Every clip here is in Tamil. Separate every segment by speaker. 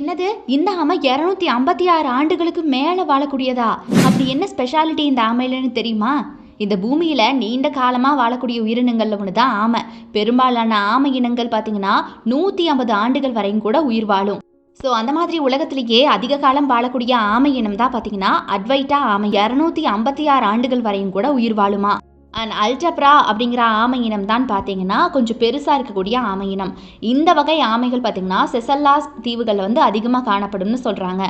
Speaker 1: என்னது? இந்த ஆமை இரநூத்தி ஐம்பத்தி ஆறு ஆண்டுகளுக்கு மேலே வாழக்கூடியதா? அப்படி என்ன ஸ்பெஷாலிட்டி இந்த ஆமையிலன்னு தெரியுமா? இந்த பூமியில் நீண்ட காலமாக வாழக்கூடிய உயிரினங்களில் ஒன்று தான் ஆமை. பெரும்பாலான ஆமை இனங்கள் பார்த்தீங்கன்னா நூற்றி ஐம்பது ஆண்டுகள் வரையும் கூட உயிர் வாழும். ஸோ அந்த மாதிரி உலகத்திலேயே அதிக காலம் வாழக்கூடிய ஆமை இனம் தான் பார்த்தீங்கன்னா அட்வைட்டா ஆமை. இரநூத்தி ஐம்பத்தி ஆறு ஆண்டுகள் வரையும் கூட உயிர் வாழுமா? அண்ட் அல்டப்ரா அப்படிங்கிற ஆமை இனம் தான் பார்த்தீங்கன்னா கொஞ்சம் பெருசாக இருக்கக்கூடிய ஆமை இனம் இந்த வகை ஆமைகள் பார்த்தீங்கன்னா செசல்லாஸ் தீவுகளில் வந்து அதிகமாக காணப்படும்னு சொல்கிறாங்க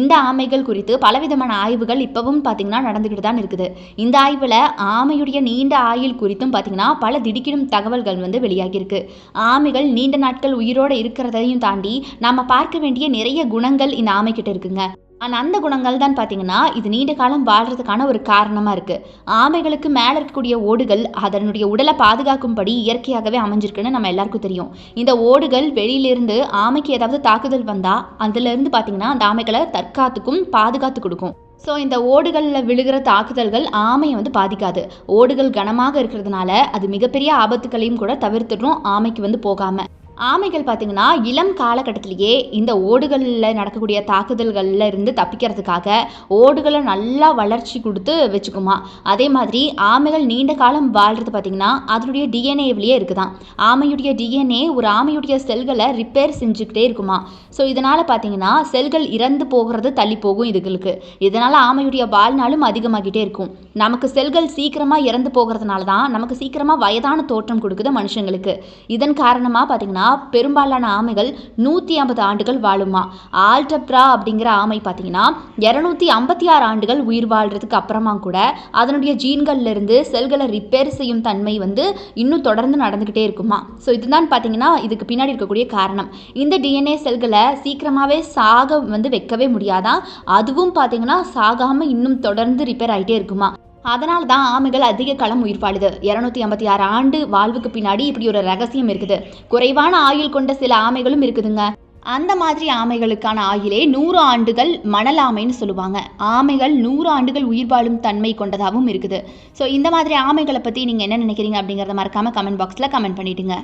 Speaker 1: இந்த ஆமைகள் குறித்து பலவிதமான ஆய்வுகள் இப்போவும் பார்த்தீங்கன்னா நடந்துக்கிட்டு தான் இருக்குது. இந்த ஆய்வில் ஆமையுடைய நீண்ட ஆயுள் குறித்தும் பார்த்தீங்கன்னா பல திடுக்கிடும் தகவல்கள் வந்து வெளியாகியிருக்கு ஆமைகள் நீண்ட நாட்கள் உயிரோடு இருக்கிறதையும் தாண்டி நம்ம பார்க்க வேண்டிய நிறைய குணங்கள் இந்த ஆமைக்கிட்ட இருக்குங்க. ஆனால் அந்த குணங்கள் தான் பார்த்தீங்கன்னா இது நீண்ட காலம் வாழ்கிறதுக்கான ஒரு காரணமாக இருக்குது ஆமைகளுக்கு மேலே இருக்கக்கூடிய ஓடுகள் அதனுடைய உடலை பாதுகாக்கும்படி இயற்கையாகவே அமைஞ்சிருக்குன்னு நம்ம எல்லாருக்கும் தெரியும். இந்த ஓடுகள் வெளியிலிருந்து ஆமைக்கு ஏதாவது தாக்குதல் வந்தால் அதுலேருந்து பார்த்தீங்கன்னா அந்த ஆமைகளை தற்காத்துக்கும் பாதுகாத்து கொடுக்கும். ஸோ இந்த ஓடுகளில் விழுகிற தாக்குதல்கள் ஆமையை வந்து பாதிக்காது. ஓடுகள் கனமாக இருக்கிறதுனால அது மிகப்பெரிய ஆபத்துகளையும் கூட தவிர்த்துடும் ஆமைக்கு வந்து போகாமல் ஆமைகள் பார்த்திங்கன்னா இளம் காலகட்டத்திலேயே இந்த ஓடுகளில் நடக்கக்கூடிய தாக்குதல்களில் இருந்து தப்பிக்கிறதுக்காக ஓடுகளை நல்லா வளர்ச்சி கொடுத்து வச்சுக்குமா. அதே மாதிரி ஆமைகள் நீண்ட காலம் வாழ்கிறது பார்த்தீங்கன்னா அதனுடைய டிஎன்ஏவிலேயே இருக்குதான். ஆமையுடைய டிஎன்ஏ ஒரு ஆமையுடைய செல்களை ரிப்பேர் செஞ்சுக்கிட்டே இருக்குமா. ஸோ இதனால் பார்த்தீங்கன்னா செல்கள் இறந்து போகிறது தள்ளி போகும் இதுகளுக்கு. இதனால் ஆமையுடைய வாழ்நாளும் அதிகமாகிட்டே இருக்கும். நமக்கு செல்கள் சீக்கிரமாக இறந்து போகிறதுனால தான் நமக்கு சீக்கிரமாக வயதான தோற்றம் கொடுக்குது மனுஷங்களுக்கு. இதன் காரணமாக பார்த்தீங்கன்னா பெரும்பாலான ஆமைகள் நூற்றி ஐம்பது ஆண்டுகள் வாழுமா? ஆல்டப்ரா அப்படிங்கிற ஆமை பார்த்தீங்கன்னா இரநூத்தி ஐம்பத்தி ஆறு ஆண்டுகள் உயிர் வாழ்கிறதுக்கு அப்புறமா கூட அதனுடைய ஜீன்கள்லேருந்து செல்களை ரிப்பேர் செய்யும் தன்மை வந்து இன்னும் தொடர்ந்து நடந்துக்கிட்டே இருக்குமா? ஸோ இதுதான் பார்த்தீங்கன்னா இதுக்கு பின்னாடி இருக்கக்கூடிய காரணம். இந்த டிஎன்ஏ செல்களை சீக்கிரமாகவே சாக வந்து வைக்கவே முடியாதான் அதுவும் பார்த்தீங்கன்னா சாகாமல் இன்னும் தொடர்ந்து ரிப்பேர் ஆகிட்டே இருக்குமா? அதனால தான் ஆமைகள் அதிக காலம் உயிர் வாழுது. இரநூத்தி ஐம்பத்தி ஆறு ஆண்டு வாழ்வுக்கு பின்னாடி இப்படி ஒரு ரகசியம் இருக்குது. குறைவான ஆயுள் கொண்ட சில ஆமைகளும் இருக்குதுங்க. அந்த மாதிரி ஆமைகளுக்கான ஆயுளே நூறு ஆண்டுகள் மணல் ஆமைன்னு சொல்லுவாங்க. ஆமைகள் நூறு ஆண்டுகள் உயிர் வாழும் தன்மை கொண்டதாகவும் இருக்குது. ஸோ இந்த மாதிரி ஆமைகளை பற்றி நீங்கள் என்ன நினைக்கிறீங்க அப்படிங்கிறத மறக்காமல் கமெண்ட் பாக்ஸில் கமெண்ட் பண்ணிவிடுங்க